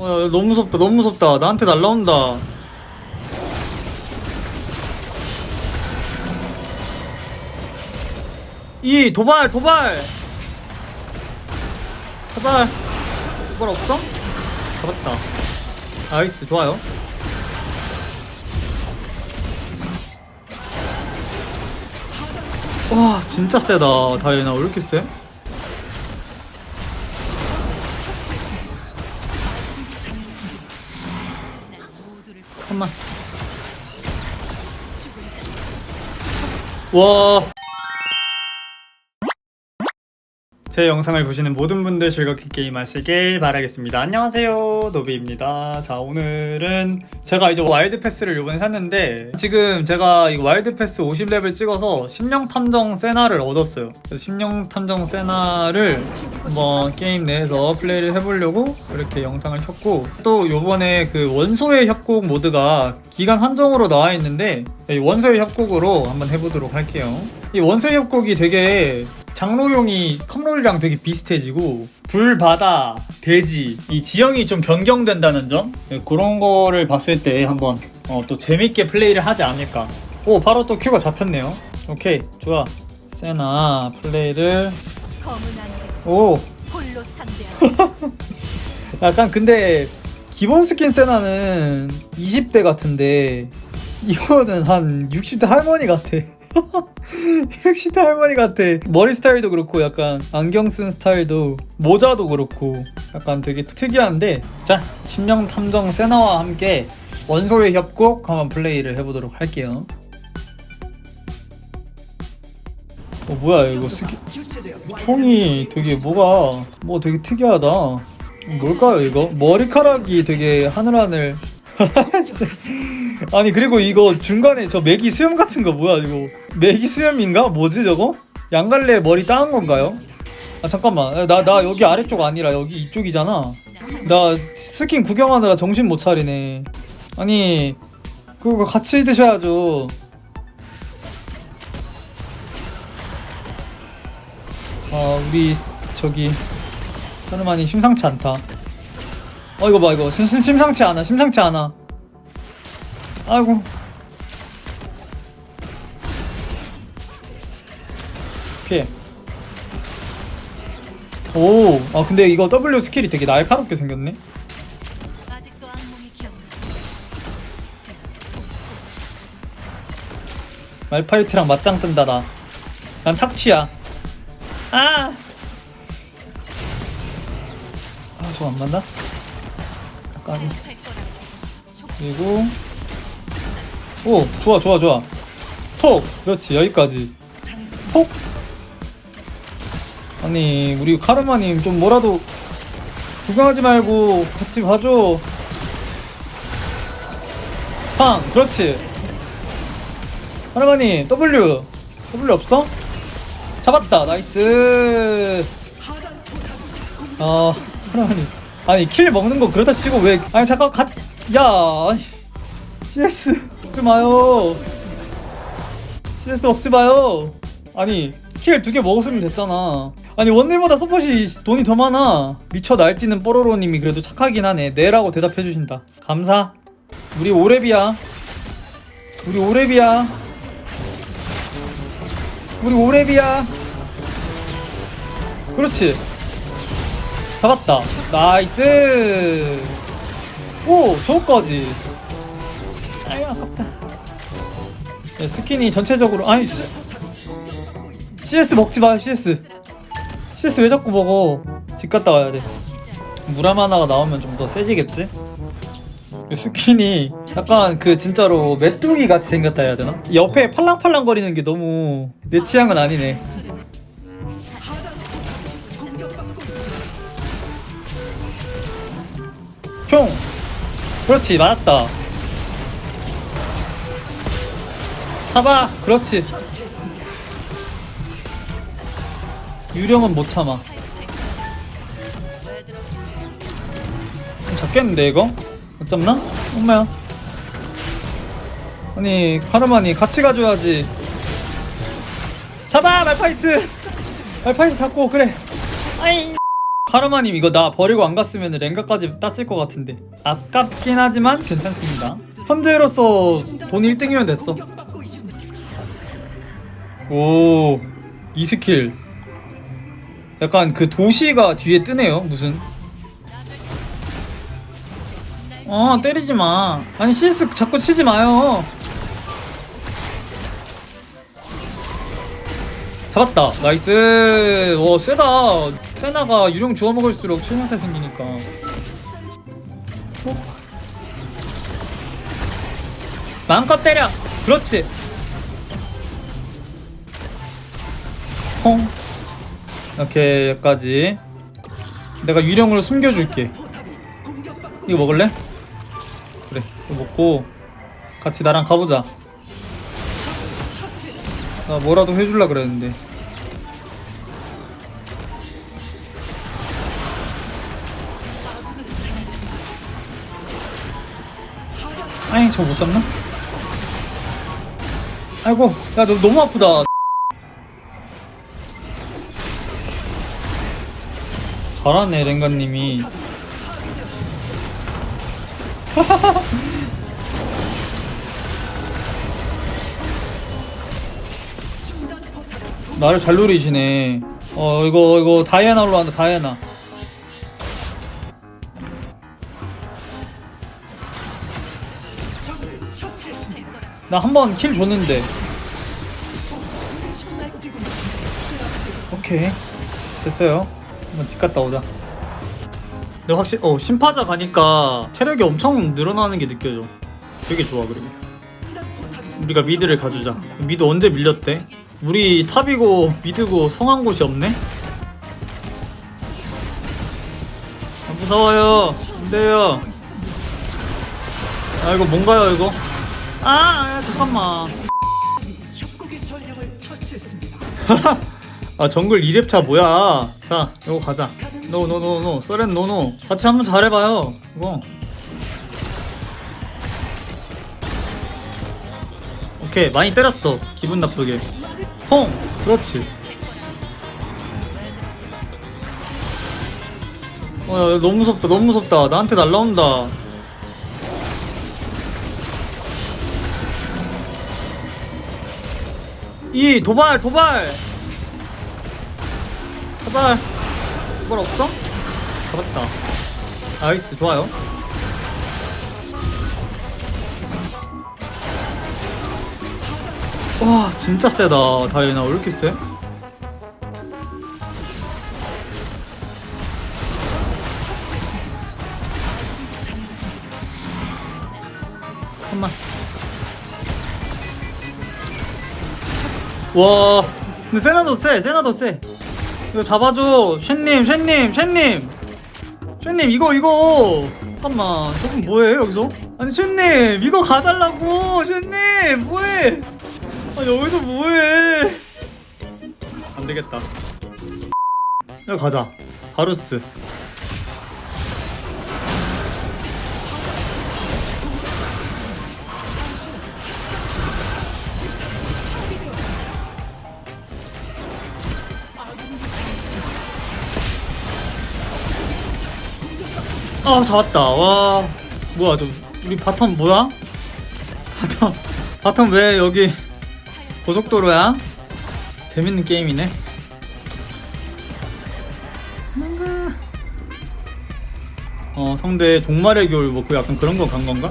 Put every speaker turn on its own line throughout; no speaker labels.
어, 야, 너무 무섭다 너무 무섭다. 나한테 날라온다. 이 도발 도발! 도발. 도발 없어? 잡았다. 나이스 좋아요. 와 진짜 세다 다이애나. 왜 이렇게 세? 와. 제 영상을 보시는 모든 분들 즐겁게 게임하시길 바라겠습니다. 안녕하세요, 노비입니다. 자, 오늘은 제가 이제 와일드 패스를 이번에 샀는데 지금 제가 이 와일드 패스 50레벨 찍어서 심령 탐정 세나를 얻었어요. 그래서 심령 탐정 세나를 한번 게임 내에서 플레이를 해보려고 이렇게 영상을 켰고 또 요번에 그 원소의 협곡 모드가 기간 한정으로 나와 있는데 이 원소의 협곡으로 한번 해보도록 할게요. 이 원소의 협곡이 되게 장로용이 컴롤이랑 되게 비슷해지고 불, 바다, 대지 이 지형이 좀 변경된다는 점? 네, 그런 거를 봤을 때 한번 어, 또 재밌게 플레이를 하지 않을까. 오 바로 또 큐가 잡혔네요. 오케이 좋아. 세나 플레이를. 오. 약간 근데 기본 스킨 세나는 20대 같은데 이거는 한 60대 할머니 같아. 60대 할머니 같아. 머리 스타일도 그렇고 약간 안경 쓴 스타일도 모자도 그렇고 약간 되게 특이한데 자 심령 탐정 세나와 함께 원소의 협곡 한번 플레이를 해보도록 할게요. 어 뭐야 이거 스킨 총이 되게 뭐가 뭐 되게 특이하다. 뭘까요 이거? 머리카락이 되게 하늘하늘. 아니 그리고 이거 중간에 저 메기 수염 같은 거 뭐야 이거? 메기 수염인가? 뭐지 저거? 양갈래 머리 따은 건가요? 아 잠깐만 나 나 여기 아래쪽 아니라 여기 이쪽이잖아. 나 스킨 구경하느라 정신 못 차리네. 아니 그거 같이 드셔야죠. 아 우리 저기 하루만이 심상치 않다. 어 이거 봐 이거 심, 심, 심상치 않아 심상치 않아. 아이고. 피해. 오, 아 근데 이거 W 스킬이 되게 날카롭게 생겼네.
아직도 악몽이 기억나
말파이트랑 맞짱 뜬다 나. 난 착취야. 아. 아, 저거 안 맞나?
할 거라고
그리고 오 좋아 좋아 좋아. 톡! 그렇지 여기까지. 톡! 아니 우리 카르마님 좀 뭐라도 구경하지 말고 같이 봐줘. 팡 그렇지. 카르마님 W. W 없어? 잡았다 나이스. 아 카르마님. 아니 킬 먹는 거 그렇다 치고 왜 아니 잠깐 갓야 CS 먹지 마요. CS 먹지 마요. 아니 킬 두 개 먹었으면 됐잖아. 아니 원딜보다 서폿이 돈이 더 많아. 미쳐 날뛰는 뽀로로님이 그래도 착하긴 하네. 네라고 대답해 주신다. 감사. 우리 오랩이야. 우리 오랩이야. 우리 오랩이야. 그렇지. 잡았다. 나이스. 오 저거까지 아유 아깝다 야, 스킨이 전체적으로 아니 씨. CS 먹지 마요 CS. CS 왜 자꾸 먹어? 집 갔다 와야 돼물 하나가 나오면 좀 더 세지겠지? 이 스킨이 약간 그 진짜로 메뚜기 같이 생겼다 해야 되나? 옆에 팔랑팔랑 거리는 게 너무 내 취향은 아니네. 형! 그렇지 맞았다 잡아. 그렇지. 유령은 못 참아. 잡겠는데 이거? 못 잡나? 엄마야. 아니 카르마니 같이 가줘야지. 잡아! 말파이트! 말파이트 잡고 그래. 아이. 카르마님 이거 나 버리고 안 갔으면 랭가까지 땄을 것 같은데. 아깝긴 하지만 괜찮습니다. 현재로서 돈 1등이면 됐어 오, 이 스킬. 약간 그 도시가 뒤에 뜨네요, 무슨. 어, 때리지 마. 아니, 실수 자꾸 치지 마요. 잡았다. 나이스. 와, 세다. 세나가 유령 주워 먹을수록 최면타 생기니까. 어? 마음껏 때려. 그렇지. 콩 이렇게 여기까지. 내가 유령으로 숨겨줄게. 이거 먹을래? 그래 이거 먹고 같이 나랑 가보자. 나 뭐라도 해줄라 그랬는데. 아니 저거 못 잡나? 아이고 야 너 너무 아프다 잘하네 랭가님이. 나를 잘 노리시네. 어 이거 이거 다이애나로 한다 다이애나. 나 한 번 킬 줬는데. 오케이. 됐어요 한번 집 갔다 오자. 근데 확실히 어 심파자 가니까 체력이 엄청 늘어나는 게 느껴져. 되게 좋아 그리고. 우리가 미드를 가주자. 미드 언제 밀렸대? 우리 탑이고 미드고 성한 곳이 없네. 아, 무서워요. 안 돼요. 아 이거 뭔가요 이거? 아, 아 잠깐만. 아 정글 2렙차 뭐야? 자 이거 가자. 노노노노. 써렌 노노. 같이 한번 잘해봐요 이거. 오케이 많이 때렸어. 기분 나쁘게. 퐁! 그렇지. 어 야, 너무 무섭다 너무 무섭다. 나한테 날라온다. 이 도발 도발 제발. 제발 없어? 잡았다. 나이스 좋아요. 와 진짜 세다 다이애나. 왜 이렇게 세? 잠깐만. 와 근데 세나도 세 세나도 세 이거 잡아줘. 쉔님 쉔님 쉔님. 쉔님 이거 이거. 잠깐만 저분 뭐해 여기서? 아니 쉔님 이거 가달라고. 쉔님 뭐해? 아 여기서 뭐해? 안되겠다. 여기 가자. 바루스 아 잡았다 와 뭐야 저 우리 바텀 뭐야? 바텀 바텀 왜 여기 고속도로야? 재밌는 게임이네 뭔가 어 성대 종말의 겨울 뭐그 약간 그런 거 간 건가?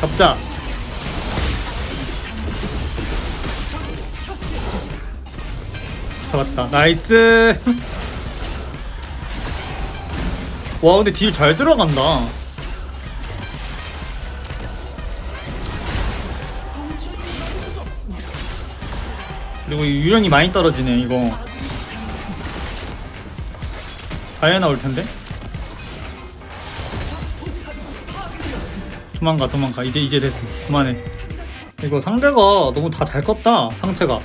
잡자 잡았다 나이스 와 근데 딜 잘 들어간다. 그리고 이 유령이 많이 떨어지네 이거. 다이애나 올 텐데? 도망가 도망가. 이제 이제 됐어. 그만해. 이거 상대가 너무 다잘 껐다 상체가.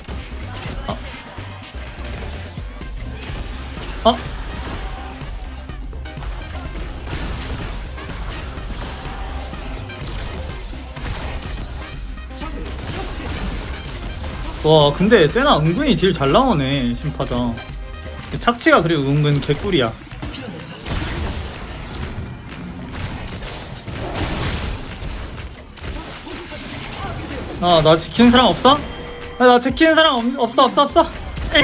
아, 아? 와 근데 세나 은근히 딜 잘 나오네 심파장 착취가 그리고 은근 개꿀이야. 아 나 지키는 사람 없어? 아, 나 지키는 사람 없, 없어 없어 없어. 에이.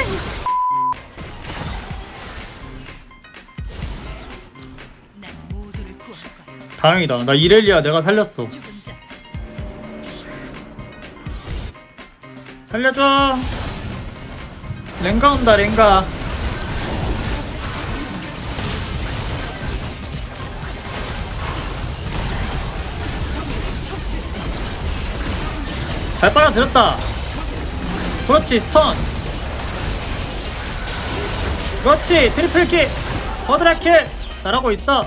다행이다. 나 이렐리아 내가 살렸어 살려줘. 랭가 온다 랭가. 잘 빨아들였다. 그렇지 스턴. 그렇지 트리플킬. 버드라킬. 잘하고 있어.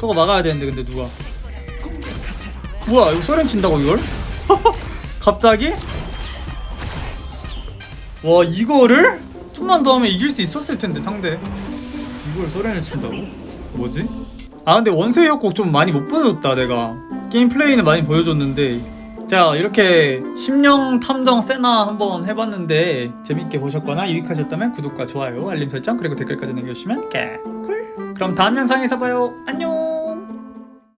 저거 막아야 되는데 근데 누가. 뭐야 이거 소렌 친다고 이걸? 갑자기? 와 이거를 좀만 더 하면 이길 수 있었을 텐데 상대. 이걸 소렌을 친다고? 뭐지? 아 근데 원수의 협곡 좀 많이 못 보여줬다 내가. 게임 플레이는 많이 보여줬는데. 자 이렇게 심령 탐정 세나 한번 해봤는데 재밌게 보셨거나 유익하셨다면 구독과 좋아요 알림 설정 그리고 댓글까지 남겨주시면 개꿀 그럼 다음 영상에서 봐요. 안녕